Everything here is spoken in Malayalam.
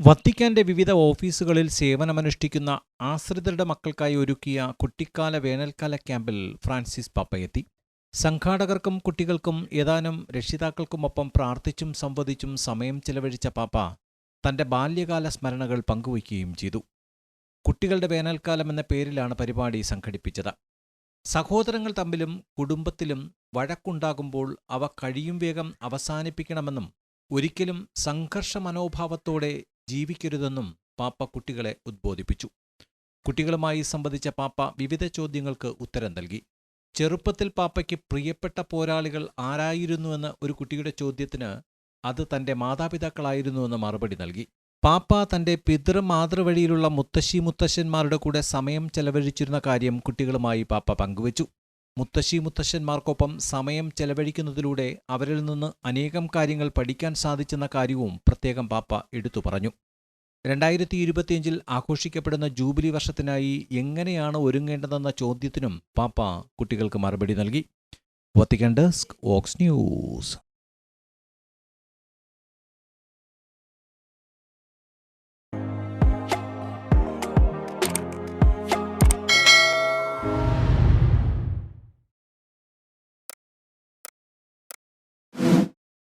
വത്തിക്കാന്റെ വിവിധ ഓഫീസുകളിൽ സേവനമനുഷ്ഠിക്കുന്ന ആശ്രിതരുടെ മക്കൾക്കായി ഒരുക്കിയ കുട്ടിക്കാല വേനൽക്കാല ക്യാമ്പിൽ ഫ്രാൻസിസ് പാപ്പയെത്തി. സംഘാടകർക്കും കുട്ടികൾക്കും ഏതാനും രക്ഷിതാക്കൾക്കുമൊപ്പം പ്രാർത്ഥിച്ചും സംവദിച്ചും സമയം ചെലവഴിച്ച പാപ്പ തന്റെ ബാല്യകാല സ്മരണകൾ പങ്കുവയ്ക്കുകയും ചെയ്തു. കുട്ടികളുടെ വേനൽക്കാലം എന്ന പേരിലാണ് പരിപാടി സംഘടിപ്പിച്ചത്. സഹോദരങ്ങൾ തമ്മിലും കുടുംബത്തിലും വഴക്കുണ്ടാകുമ്പോൾ അവ കഴിയും വേഗം അവസാനിപ്പിക്കണമെന്നും ഒരിക്കലും സംഘർഷ മനോഭാവത്തോടെ ജീവിക്കരുതെന്നും പാപ്പ കുട്ടികളെ ഉദ്ബോധിപ്പിച്ചു. കുട്ടികളുമായി സംബന്ധിച്ച പാപ്പ വിവിധ ചോദ്യങ്ങൾക്ക് ഉത്തരം നൽകി. ചെറുപ്പത്തിൽ പാപ്പയ്ക്ക് പ്രിയപ്പെട്ട പോരാളികൾ ആരായിരുന്നുവെന്ന് ഒരു കുട്ടിയുടെ ചോദ്യത്തിന് അത് തന്റെ മാതാപിതാക്കളായിരുന്നുവെന്ന് മറുപടി നൽകി. പാപ്പ തന്റെ പിതൃമാതൃവഴിയിലുള്ള മുത്തശ്ശി മുത്തശ്ശന്മാരുടെ കൂടെ സമയം ചെലവഴിച്ചിരുന്ന കാര്യം കുട്ടികളുമായി പാപ്പ പങ്കുവച്ചു. മുത്തശ്ശി മുത്തശ്ശന്മാർക്കൊപ്പം സമയം ചെലവഴിക്കുന്നതിലൂടെ അവരിൽ നിന്ന് അനേകം കാര്യങ്ങൾ പഠിക്കാൻ സാധിച്ചെന്ന കാര്യവും പ്രത്യേകം പാപ്പ എടുത്തു പറഞ്ഞു. രണ്ടായിരത്തി ഇരുപത്തിയഞ്ചിൽ ആഘോഷിക്കപ്പെടുന്ന ജൂബിലി വർഷത്തിനായി എങ്ങനെയാണ് ഒരുങ്ങേണ്ടതെന്ന ചോദ്യത്തിനും പാപ്പ കുട്ടികൾക്ക് മറുപടി നൽകി. വത്തിക്കാൻ ഡെസ്ക് ഓക്സ് ന്യൂസ്.